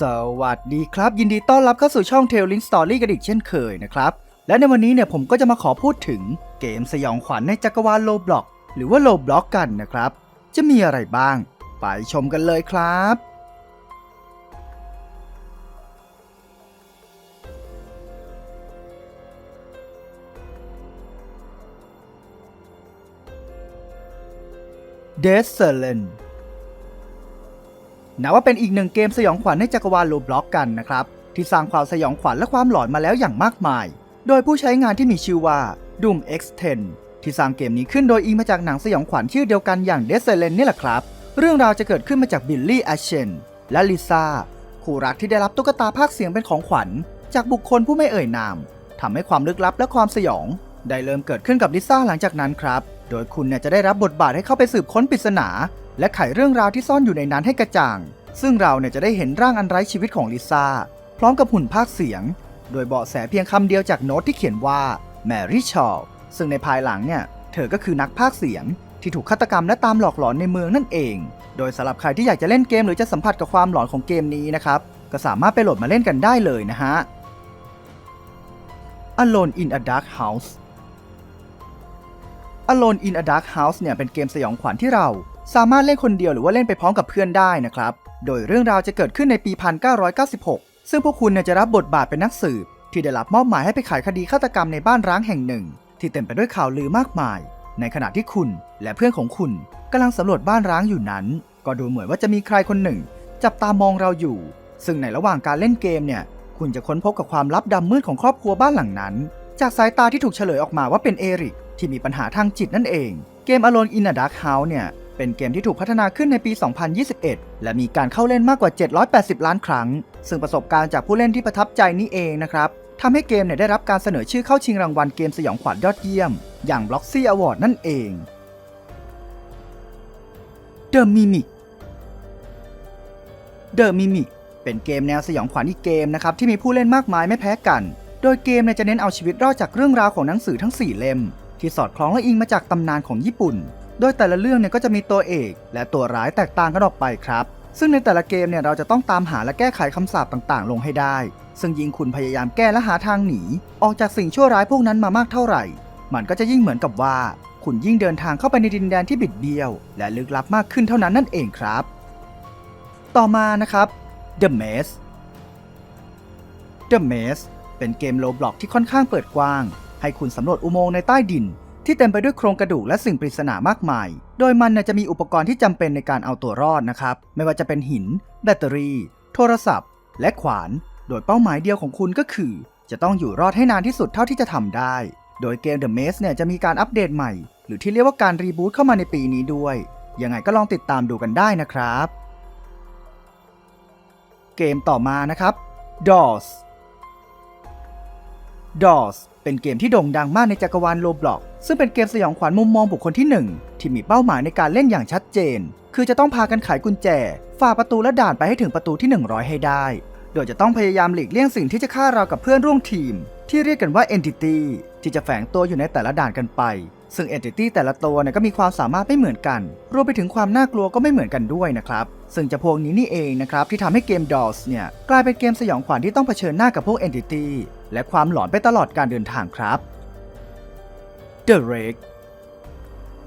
สวัสดีครับ ยินดีต้อนรับเข้าสู่ช่อง Tailing Story กันอีกเช่นเคยนะครับ และในวันนี้เนี่ยผมก็จะมาขอพูดถึงเกมสยองขวัญในจักรวาลโลบล็อกหรือว่าโลบล็อกกันนะครับ จะมีอะไรบ้าง ไปชมกันเลยครับ d e s e l e n นับว่าเป็นอีกหนึ่งเกมสยองขวัญในจักรวาลโลบล็อกกันนะครับ ที่สร้างความสยองขวัญและความหลอนมาแล้วอย่างมากมาย โดยผู้ใช้งานที่มีชื่อว่า Doom X10 ที่สร้างเกมนี้ขึ้นโดยอิงมาจากหนังสยองขวัญชื่อเดียวกันอย่าง d e s e l e n นี่แหละครับ เรื่องราวจะเกิดขึ้นมาจากบิลลี่แอชเชนและลิซ่าคู่รักที่ได้รับตุ๊กตาภาคเสียงเป็นของขวัญ จากบุคคลผู้ไม่เอ่ยนามทำให้ความลึกลับและความสยอง ได้เริ่มเกิดขึ้นกับลิซ่าหลังจากนั้นครับ โดยคุณเนี่ยจะได้รับบทบาทให้เข้าไปสืบค้นปริศนา และไขเรื่องราวที่ซ่อนอยู่ในนั้นให้กระจ่าง ซึ่งเราเนี่ยจะได้เห็นร่างอันไร้ชีวิตของลิซ่า พร้อมกับหุ่นภาคเสียง โดยเบาะแสเพียงคำเดียวจากโน้ตที่เขียนว่าแมรี่ชอลซึ่งในภายหลังเนี่ย เธอก็คือนักภาคเสียง ที่ถูกฆาตกรรมและตามหลอกหลอนในเมืองนั่นเอง โดยสำหรับใครที่อยากจะเล่นเกมหรือจะสัมผัสกับความหลอนของเกมนี้นะครับ ก็สามารถไปโหลดมาเล่นกันได้เลยนะฮะ Alone in a Dark House Alone in a Dark House เนี่ยเป็นเกมสยองขวัญที่เรา สามารถเล่นคนเดียวหรือว่าเล่นไปพร้อมกับเพื่อนได้นะครับ โดยเรื่องราวจะเกิดขึ้นในปี 1996 ซึ่งพวกคุณจะรับบทบาทเป็นนักสืบ ที่ได้รับมอบหมายให้ไปไขคดีฆาตกรรมในบ้านร้างแห่งหนึ่ง ที่เต็มไปด้วยข่าวลือมากมาย ในขณะที่คุณและเพื่อนของคุณกำลังสำรวจบ้านร้างอยู่นั้น ก็ดูเหมือนว่าจะมีใครคนหนึ่ง จับตามองเราอยู่ ซึ่งในระหว่างการเล่นเกมเนี่ย คุณจะค้นพบกับความลับดำมืดของครอบครัวบ้านหลังนั้น จากสายตาที่ถูกเฉลยออกมาว่าเป็นเอริกที่มีปัญหาทางจิตนั่นเอง เกม Alone in a Dark House เนี่ย เป็นเกมที่ถูกพัฒนาขึ้นในปี 2021 และมีการเข้าเล่นมากกว่า 780 ล้านครั้ง ซึ่งประสบการณ์จากผู้เล่นที่ประทับใจนี้เองนะครับทำให้เกมเนี่ยได้รับการเสนอชื่อเข้าชิงรางวัลเกมสยองขวัญยอดเยี่ยม อย่าง Bloxy Award นั่นเอง The Mimic The Mimic เป็นเกมแนวสยองขวัญอีกเกมนะครับที่มีผู้เล่นมากมายไม่แพ้กัน โดยเกมเนี่ยจะเน้นเอาชีวิตรอดจากเรื่องราวของหนังสือทั้ง 4 เล่ม ที่สอดคล้องและอิงมาจากตำนานของญี่ปุ่น โดยแต่ละเรื่องเนี่ยก็จะมีตัวเอก และตัวร้ายแตกต่างกันออกไปครับ ซึ่งในแต่ละเกมเนี่ยเราจะต้องตามหาและแก้ไขคำสาปต่างๆ ลงให้ได้ ซึ่งยิ่งคุณพยายามแก้และหาทางหนี ออกจากสิ่งชั่วร้ายพวกนั้นมามากเท่าไหร่ มันก็จะยิ่งเหมือนกับว่า คุณยิ่งเดินทางเข้าไปในดินแดนที่บิดเบี้ยว และลึกลับมากขึ้นเท่านั้นนั่นเองครับ ต่อมานะครับ The Maze The Maze เป็นเกมโลบล็อกที่ค่อนข้างเปิดกว้าง ให้คุณสำรวจอุโมงค์ในใต้ดิน ที่เต็มไปด้วยโครงกระดูกและสิ่งปริศนามากมาย โดยมันจะมีอุปกรณ์ที่จำเป็นในการเอาตัวรอดนะครับ ไม่ว่าจะเป็นหิน แบตเตอรี่ โทรศัพท์ และขวาน โดยเป้าหมายเดียวของคุณก็คือ จะต้องอยู่รอดให้นานที่สุดเท่าที่จะทำได้ โดยเกม The Maze เนี่ยจะมีการอัปเดตใหม่ หรือที่เรียกว่าการรีบูตเข้ามาในปีนี้ด้วย ยังไงก็ลองติดตามดูกันได้นะครับ เกมต่อมานะครับ DOS DOS เป็นเกมที่โด่งดังมากในจักรวาลโลบล็อกซึ่งเป็นเกมสยองขวัญมุมมองบุคคลที่ 1 ที่มีเป้าหมายในการเล่นอย่างชัดเจน คือจะต้องพากันไขกุญแจ ฝ่าประตูและด่านไปให้ถึงประตูที่ 100 ให้ได้ โดยจะต้องพยายามหลีกเลี่ยงสิ่งที่จะฆ่าเรากับเพื่อนร่วมทีม ที่เรียกกันว่า Entity ที่จะแฝงตัวอยู่ในแต่ละด่านกันไป ซึ่ง Entity แต่ละตัวเนี่ยก็มีความสามารถไม่เหมือนกัน รวมไปถึงความน่ากลัวก็ไม่เหมือนกันด้วยนะครับ ซึ่งจะพวกนี้นี่เองนะครับที่ทำให้เกม DOS เนี่ยกลายเป็นเกมสยองขวัญที่ต้องเผชิญหน้ากับพวก Entity และความหลอนไปตลอดการเดินทางครับ The Rake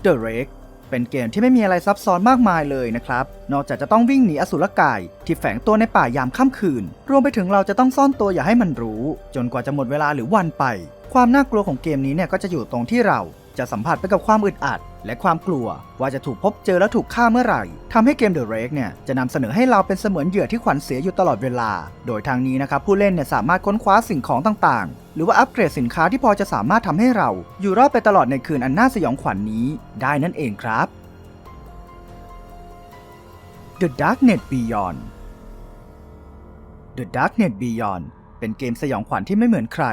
The Rake เป็นเกมที่ไม่มีอะไรซับซ้อนมากมายเลยนะครับ นอกจากจะต้องวิ่งหนีอสุรกาย ที่แฝงตัวในป่ายามค่ำคืน รวมไปถึงเราจะต้องซ่อนตัวอย่าให้มันรู้ จนกว่าจะหมดเวลาหรือวันไป ความน่ากลัวของเกมนี้เนี่ยก็จะอยู่ตรงที่เรา จะสัมผัสไปกับความอึดอัด และความกลัว ว่าจะถูกพบเจอและถูกฆ่าเมื่อไหร่ทำให้เกม The Rake เนี่ยจะนำเสนอให้เราเป็นเสมือนเหยื่อที่ขวัญเสียอยู่ตลอดเวลา โดยทางนี้นะครับผู้เล่นเนี่ยสามารถค้นคว้าสิ่งของต่างๆ หรือว่าอัปเกรดสินค้าที่พอจะสามารถทำให้เราอยู่รอดไปตลอดในคืนอันน่าสยองขวัญนนี้ ได้นั่นเองครับ The Darknet Beyond The Darknet Beyond เป็นเกมสยองขวัญที่ไม่เหมือนใคร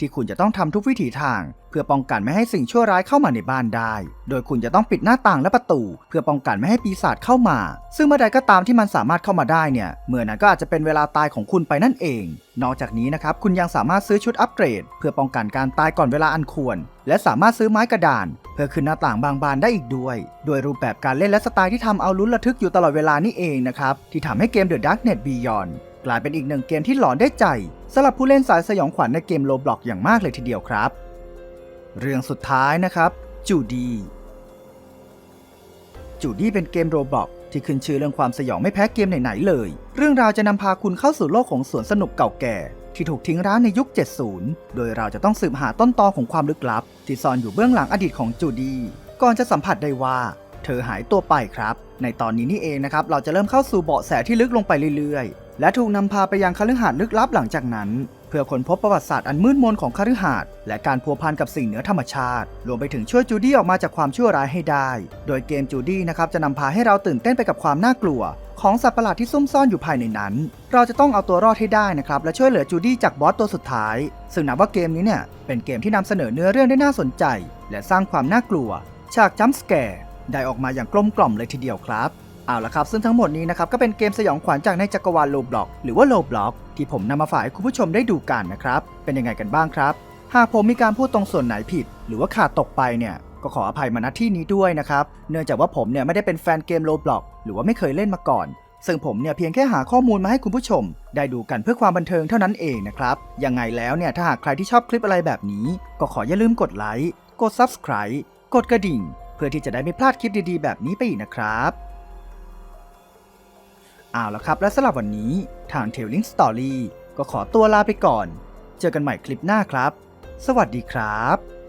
ที่คุณจะต้องทำทุกวิถีทาง เพื่อป้องกันไม่ให้สิ่งชั่วร้ายเข้ามาในบ้านได้ โดยคุณจะต้องปิดหน้าต่างและประตู เพื่อป้องกันไม่ให้ปีศาจเข้ามา ซึ่งเมื่อใดก็ตามที่มันสามารถเข้ามาได้เนี่ยเมื่อนั้นก็อาจจะเป็นเวลาตายของคุณไปนั่นเอง นอกจากนี้นะครับคุณยังสามารถซื้อชุดอัปเกรด เพื่อป้องกันการตายก่อนเวลาอันควร และสามารถซื้อไม้กระดาน เพื่อขึ้นหน้าต่างบางบานได้อีกด้วย โดยรูปแบบการเล่นและสไตล์ที่ทำเอาลุ้นระทึกอยู่ตลอดเวลานี่เองนะครับที่ทำให้เกม The Darknet Beyond กลายเป็นอีกหนึ่งเกมที่หลอนได้ใจสำหรับผู้เล่นสายสยองขวัญในเกมโลบล็อกอย่างมากเลยทีเดียวครับ เรื่องสุดท้ายนะครับจูดี้จูดี้เป็นเกมโรบล็อกที่ขึ้นชื่อเรื่องความสยองไม่แพ้เกมไหนๆเลย เรื่องราวจะนำพาคุณเข้าสู่โลกของสวนสนุกเก่าแก่ ที่ถูกทิ้งร้างในยุค 70 โดยเราจะต้องสืบหาต้นตอของความลึกลับ ที่ซ่อนอยู่เบื้องหลังอดีตของจูดี้ก่อนจะสัมผัสได้ว่า เธอหายตัวไปครับ ในตอนนี้นี่เองนะครับ เราจะเริ่มเข้าสู่เบาะแสที่ลึกลงไปเรื่อย และถูกนำพาไปยังคฤหาสน์ลึกลับหลังจากนั้น เพื่อค้นพบประวัติศาสตร์อันมืดมนของคฤหาสน์และการพัวพันกับสิ่งเหนือธรรมชาติ รวมไปถึงช่วยจูดี้ออกมาจากความชั่วร้ายให้ได้ โดยเกมจูดี้นะครับจะนำพาให้เราตื่นเต้นไปกับความน่ากลัว ของสัตว์ประหลาดที่ซุ่มซ่อนอยู่ภายในนั้น เราจะต้องเอาตัวรอดให้ได้นะครับและช่วยเหลือจูดี้จากบอสตัวสุดท้ายซึ่งนับว่าเกมนี้เนี่ยเป็นเกมที่นำเสนอเนื้อเรื่องได้น่าสนใจ และสร้างความน่ากลัว ฉากจัมป์สแกร์ได้ออกมาอย่างกลมกล่อมเลยทีเดียวครับ เอาละครับ ซึ่งทั้งหมดนี้นะครับก็เป็นเกมสยองขวัญจากในจักรวาลโลบล็อกหรือว่าโลบล็อกที่ผมนำมาฝากให้คุณผู้ชมได้ดูกันนะครับ เป็นยังไงกันบ้างครับ หากผมมีการพูดตรงส่วนไหนผิด หรือว่าขาดตกไปเนี่ยก็ขออภัยมาณที่นี้ด้วยนะครับ เนื่องจากว่าผมเนี่ยไม่ได้เป็นแฟนเกมโลบล็อกหรือว่าไม่เคยเล่นมาก่อน ซึ่งผมเนี่ยเพียงแค่หาข้อมูลมาให้คุณผู้ชม ได้ดูกันเพื่อความบันเทิงเท่านั้นเองนะครับ ยังไงแล้วเนี่ยถ้าหากใครที่ชอบคลิปอะไรแบบนี้ ก็ขออย่าลืมกดไลค์ กด Subscribe กดกระดิ่ง เพื่อที่จะได้ไม่พลาดคลิปดีๆ แบบนี้ไปอีกนะครับ เอาละครับ และสำหรับวันนี้ทาง Telling Story ก็ขอตัวลาไปก่อน เจอกันใหม่คลิปหน้าครับ สวัสดีครับ